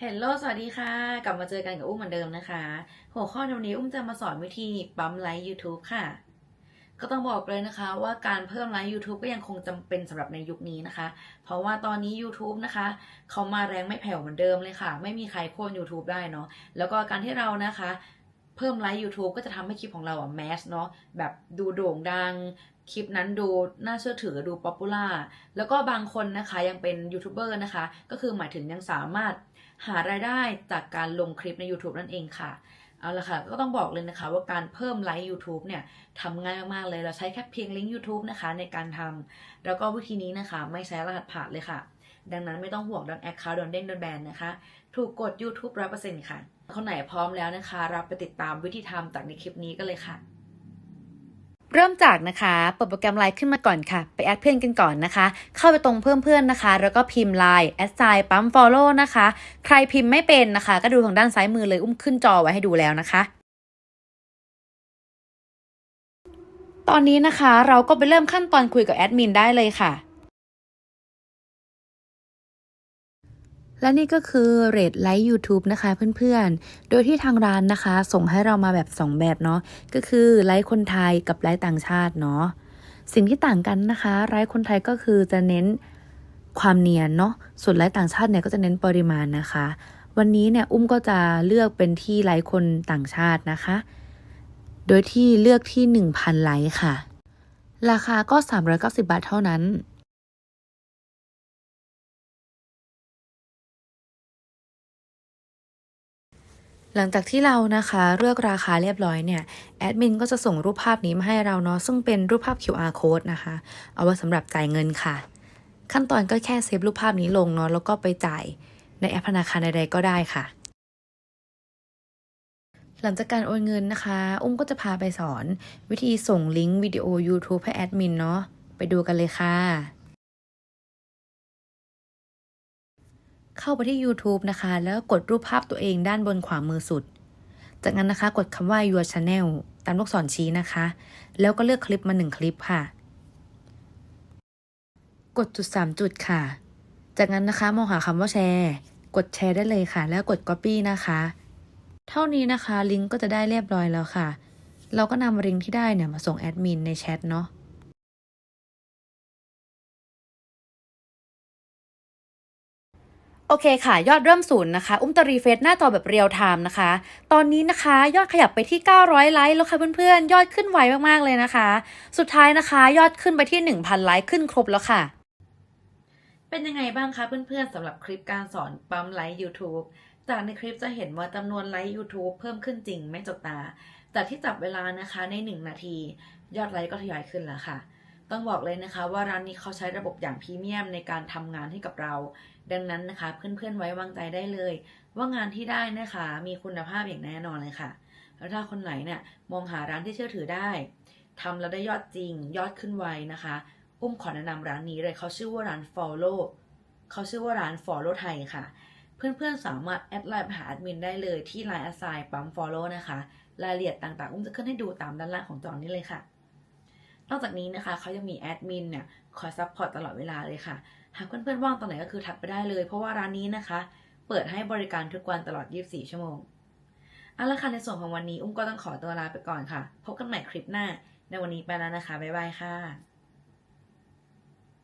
เฮลโลสวัสดีค่ะ กลับมาเจอกันกับอุ้มเหมือนเดิมนะคะ หัวข้อในวันนี้อุ้มจะมาสอนวิธีปั๊มไลค์ YouTube ค่ะ ก็ต้องบอกเลยนะคะว่าการเพิ่มไลค์ YouTube ก็ยังคงจำเป็นสำหรับในยุคนี้นะคะ เพราะว่าตอนนี้ YouTube นะคะ เขามาแรงไม่แผ่วเหมือนเดิมเลยค่ะ ไม่มีใครโค่น YouTube ได้เนาะ แล้วก็การที่เรานะคะ เพิ่มไลค์ YouTube ก็จะทำให้คลิปของเราอะแมสเนาะแบบดูโด่งดัง คลิปนั้นดูน่าเชื่อถือดูป๊อปปูล่าแล้วก็บางคนนะคะยังเป็นยูทูบเบอร์นะคะ ก็คือหมายถึงยังสามารถหารายได้จากการลงคลิปใน YouTube นั่นเองค่ะเอาละค่ะก็ต้องบอกเลยนะคะว่าการเพิ่มไลค์ YouTube เนี่ยทำง่ายมากๆเลยเราใช้แค่เพียงลิงก์ YouTube นะคะในการทำแล้วก็วิธีนี้นะคะไม่ใช้รหัสผ่านเลยค่ะ ดังนั้นไม่ต้องห่วงเรื่องแอคเคาท์โดนเด้งโดนแบนนะคะ ถูกกด YouTube 100%ค่ะ คนไหนพร้อมแล้วนะคะ รับไปติดตามวิธีทำจากในคลิปนี้กันเลยค่ะ เริ่มจากนะคะเปิดโปรแกรมไลน์ขึ้นมาก่อนค่ะ ไปแอดเพื่อนกันก่อนนะคะ เข้าไปตรงเพิ่มเพื่อนนะคะ แล้วก็พิมพ์ไลน์แอดไซน์ปั๊ม follow นะคะ ใครพิมพ์ไม่เป็นนะคะ ก็ดูทางด้านซ้ายมือเลยอุ้มขึ้นจอไว้ให้ดูแล้วนะคะตอนนี้นะคะเราก็ไปเริ่มขั้นตอนคุยกับแอดมินได้เลยค่ะ และนี่ก็คือเรทไลค์ YouTube นะคะเพื่อนๆ โดยที่ทางร้านนะคะ ส่งให้เรามาแบบ 2 แบบเนาะ ก็คือไลค์คนไทยกับไลค์ต่างชาติเนาะ สิ่งที่ต่างกันนะคะไลค์คนไทยก็คือจะเน้นความเนียนเนาะ ส่วนไลค์ต่างชาติเนี่ยก็จะเน้นปริมาณนะคะ วันนี้เนี่ยอุ้มก็จะเลือกเป็นที่ไลค์คนต่างชาตินะคะ โดยที่เลือกที่ 1,000ไลค์ค่ะ ราคาก็ 390 บาทเท่านั้น หลังจากที่เรานะคะเลือกราคาเรียบร้อยเนี่ยแอดมินก็จะส่งรูปภาพนี้มาให้เราเนาะซึ่งเป็นรูปภาพ QR code นะคะ เอาไว้สำหรับจ่ายเงินค่ะ ขั้นตอนก็แค่เซฟรูปภาพนี้ลงเนาะแล้วก็ไปจ่ายในแอปธนาคารใดๆก็ได้ค่ะ หลังจากการโอนเงินนะคะ อุ้มก็จะพาไปสอน วิธีส่งลิงก์วิดีโอ YouTube ให้แอดมินเนาะไปดูกันเลยค่ะ เข้าไปที่ YouTube นะคะ แล้วกดรูปภาพตัวเองด้านบนขวามือสุด จากนั้นนะคะกดคำว่า your channel ตามลูกศรชี้นะคะ แล้วก็เลือกคลิปมาหนึ่งคลิปค่ะ กดจุด 3 จุดค่ะ จากนั้นนะคะมองหาคำว่าแชร์ กดแชร์ได้เลยค่ะ แล้วกด copy นะคะ เท่านี้นะคะลิงก์ก็จะได้เรียบร้อยแล้วค่ะ เราก็นำลิงก์ที่ได้เนี่ยมาส่งแอดมินในแชทเนาะ โอเคค่ะ ยอดเริ่มศูนย์นะคะ อุ้มตรีเฟซหน้าจอแบบเรียลไทม์นะคะ ตอนนี้นะคะยอดขยับไปที่ 900 ไลค์แล้วค่ะเพื่อนๆ ยอดขึ้นไวมากๆเลยนะคะ สุดท้ายนะคะ ยอดขึ้นไปที่ 1,000 ไลค์ขึ้นครบแล้วค่ะ เป็นยังไงบ้างคะเพื่อนๆสำหรับคลิปการสอนปั๊มไลค์ YouTube จากในคลิปจะเห็นว่าจำนวนไลค์ YouTube เพิ่มขึ้นจริงไม่จกตา จากที่จับเวลานะคะใน 1 นาที ยอดไลค์ก็ทยอยขึ้นแล้วค่ะ ต้องบอกเลยนะคะว่าร้านนี้เขาใช้ระบบอย่างพรีเมียมในการทำงานให้กับเรา ดังนั้นนะคะเพื่อนๆไว้วางใจได้เลย ว่างานที่ได้นะคะ มีคุณภาพอย่างแน่นอนเลยค่ะ แล้วถ้าคนไหนเนี่ยมองหาร้านที่เชื่อถือได้ทำแล้วได้ยอดจริง ยอดขึ้นไวนะคะ อุ้มขอแนะนำร้านนี้เลยเขาชื่อว่าร้าน Follow เขาชื่อว่าร้าน Follow ไทยค่ะ เพื่อนๆสามารถแอดไลน์ไปหาแอดมินได้เลยที่ Line แอดไซน์ปั๊ม Follow นะคะรายละเอียดต่างๆ อุ้มจะขึ้นให้ดูตามด้านล่างของจอนี้เลยค่ะ นอกจากนี้นะคะเขายังมีแอดมินเนี่ยคอยซัพพอร์ตตลอดเวลาเลยค่ะ หากเพื่อนๆว่างตอนไหนก็คือทักไปได้เลย เพราะว่าร้านนี้นะคะ เปิดให้บริการทุกวันตลอด 24 ชั่วโมงเอาละค่ะในส่วนของวันนี้อุ้มก็ต้องขอตัวลาไปก่อนค่ะ พบกันใหม่คลิปหน้า ในวันนี้ไปแล้วนะคะบ๊ายบายค่ะ